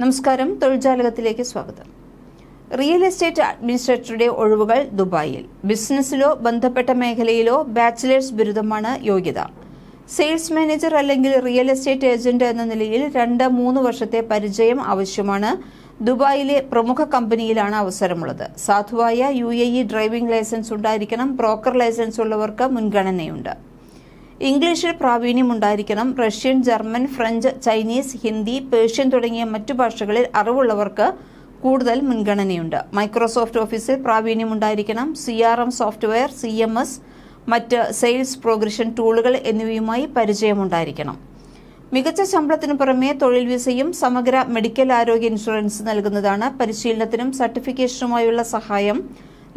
നമസ്കാരം. തൊഴിൽജാലകത്തിലേക്ക് സ്വാഗതം. Real estate അഡ്മിനിസ്ട്രേറ്ററുടെ ഒഴിവുകൾ ദുബായിൽ. ബിസിനസ്സിലോ ബന്ധപ്പെട്ട മേഖലയിലോ ബാച്ചിലേഴ്സ് ബിരുദമാണ് യോഗ്യത. സെയിൽസ് മാനേജർ അല്ലെങ്കിൽ റിയൽ എസ്റ്റേറ്റ് ഏജന്റ് എന്ന നിലയിൽ രണ്ട് മൂന്ന് വർഷത്തെ പരിചയം ആവശ്യമാണ്. ദുബായിലെ പ്രമുഖ കമ്പനിയിലാണ് അവസരമുള്ളത്. സാധുവായ യു ഡ്രൈവിംഗ് ലൈസൻസ് ഉണ്ടായിരിക്കണം. ബ്രോക്കർ ലൈസൻസ് ഉള്ളവർക്ക് മുൻഗണനയുണ്ട്. ഇംഗ്ലീഷിൽ പ്രാവീണ്യം ഉണ്ടായിരിക്കണം. Russian German French Chinese Hindi Persian തുടങ്ങിയ മറ്റു ഭാഷകളിൽ അറിവുള്ളവർക്ക് കൂടുതൽ മുൻഗണനയുണ്ട്. മൈക്രോസോഫ്റ്റ് ഓഫീസിൽ പ്രാവീണ്യം ഉണ്ടായിരിക്കണം. C R M software C M S മറ്റ് സെയിൽസ് പ്രോഗ്രഷൻ ടൂളുകൾ എന്നിവയുമായി പരിചയമുണ്ടായിരിക്കണം. മികച്ച ശമ്പളത്തിന് പുറമേ തൊഴിൽ വിസയും സമഗ്ര മെഡിക്കൽ ആരോഗ്യ ഇൻഷുറൻസ് നൽകുന്നതാണ് പരിശീലനത്തിനും സർട്ടിഫിക്കേഷനുമായുള്ള സഹായം.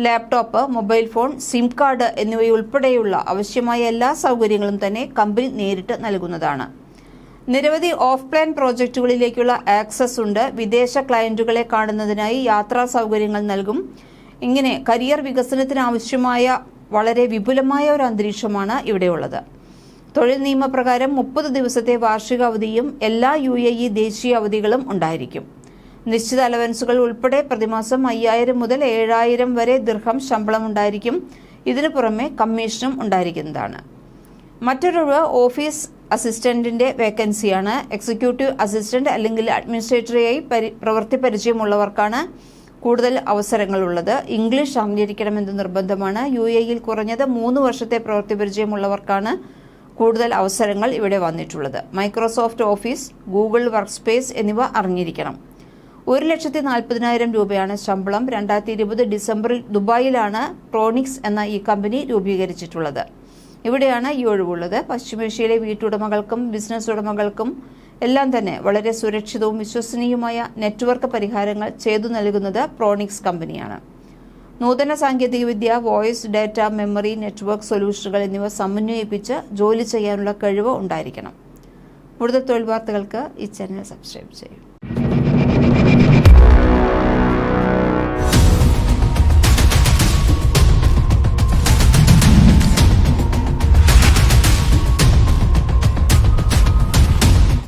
Laptop mobile phone SIM card എന്നിവയുൾപ്പെടെയുള്ള ആവശ്യമായ എല്ലാ സൗകര്യങ്ങളും തന്നെ കമ്പനി നേരിട്ട് നൽകുന്നതാണ്. നിരവധി ഓഫ് പ്ലാൻ പ്രോജക്റ്റുകളിലേക്കുള്ള ആക്സസ് ഉണ്ട്. വിദേശ ക്ലയന്റുകളെ കാണുന്നതിനായി യാത്രാ സൗകര്യങ്ങൾ നൽകും. ഇങ്ങനെ കരിയർ വികസനത്തിന് ആവശ്യമായ വളരെ വിപുലമായ ഒരു അന്തരീക്ഷമാണ് ഇവിടെയുള്ളത്. തൊഴിൽ നിയമപ്രകാരം മുപ്പത് ദിവസത്തെ വാർഷിക അവധിയും എല്ലാ യു ദേശീയ അവധികളും ഉണ്ടായിരിക്കും. നിശ്ചിത അലവൻസുകൾ ഉൾപ്പെടെ പ്രതിമാസം അയ്യായിരം മുതൽ ഏഴായിരം വരെ ദീർഘം ശമ്പളം ഉണ്ടായിരിക്കും ഇതിനു പുറമെ കമ്മീഷനും ഉണ്ടായിരിക്കുന്നതാണ്. മറ്റൊരു ഓഫീസ് അസിസ്റ്റന്റിന്റെ വേക്കൻസിയാണ്. എക്സിക്യൂട്ടീവ് അസിസ്റ്റന്റ് അല്ലെങ്കിൽ അഡ്മിനിസ്ട്രേറ്ററായി പരി പ്രവൃത്തി പരിചയമുള്ളവർക്കാണ് കൂടുതൽ അവസരങ്ങളുള്ളത്. ഇംഗ്ലീഷ് അറിഞ്ഞിരിക്കണമെന്ന് നിർബന്ധമാണ്. യു എയിൽ കുറഞ്ഞത് മൂന്ന് വർഷത്തെ പ്രവൃത്തി പരിചയമുള്ളവർക്കാണ് കൂടുതൽ അവസരങ്ങൾ ഇവിടെ വന്നിട്ടുള്ളത്. Microsoft Office Google Workspace എന്നിവ അറിഞ്ഞിരിക്കണം. ഒരു ലക്ഷത്തി നാൽപ്പതിനായിരം രൂപയാണ് ശമ്പളം. രണ്ടായിരത്തി ഇരുപത് ഡിസംബറിൽ ദുബായിലാണ് പ്രോണിക്സ് എന്ന ഈ കമ്പനി രൂപീകരിച്ചിട്ടുള്ളത്. ഇവിടെയാണ് ഈ ഒഴിവുള്ളത്. പശ്ചിമേഷ്യയിലെ വീട്ടുടമകൾക്കും ബിസിനസ് ഉടമകൾക്കും എല്ലാം തന്നെ വളരെ സുരക്ഷിതവും വിശ്വസനീയവുമായ നെറ്റ്വർക്ക് പരിഹാരങ്ങൾ ചെയ്തു നൽകുന്നത് പ്രോണിക്സ് കമ്പനിയാണ്. നൂതന സാങ്കേതികവിദ്യ വോയിസ് ഡാറ്റ മെമ്മറി നെറ്റ്വർക്ക് സൊല്യൂഷനുകൾ എന്നിവ സമന്വയിപ്പിച്ച് ജോലി ചെയ്യാനുള്ള കഴിവ് ഉണ്ടായിരിക്കണം. കൂടുതൽ തൊഴിൽ വാർത്തകൾക്ക് ഈ ചാനൽ സബ്സ്ക്രൈബ് ചെയ്യും.